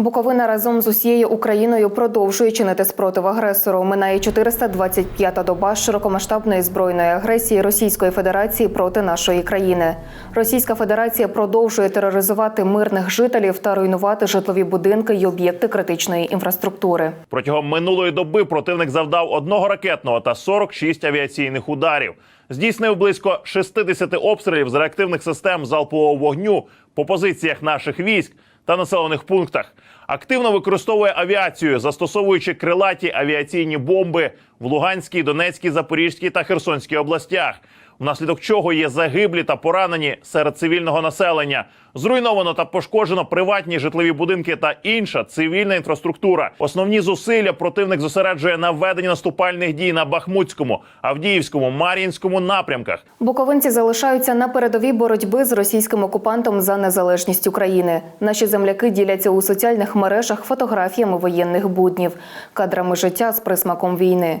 Буковина разом з усією Україною продовжує чинити спротив агресору. Минає 425-та доба широкомасштабної збройної агресії Російської Федерації проти нашої країни. Російська Федерація продовжує тероризувати мирних жителів та руйнувати житлові будинки й об'єкти критичної інфраструктури. Протягом минулої доби противник завдав одного ракетного та 46 авіаційних ударів. Здійснив близько 60 обстрілів з реактивних систем залпового вогню по позиціях наших військ та населених пунктах. Активно використовує авіацію, застосовуючи крилаті авіаційні бомби в Луганській, Донецькій, Запорізькій та Херсонській областях, внаслідок чого є загиблі та поранені серед цивільного населення. Зруйновано та пошкоджено приватні житлові будинки та інша цивільна інфраструктура. Основні зусилля противник зосереджує на веденні наступальних дій на Бахмутському, Авдіївському, Мар'їнському напрямках. Буковинці залишаються на передовій боротьби з російським окупантом за незалежність України. Наші земляки діляться у соціальних мережах фотографіями воєнних буднів, кадрами життя з присмаком війни.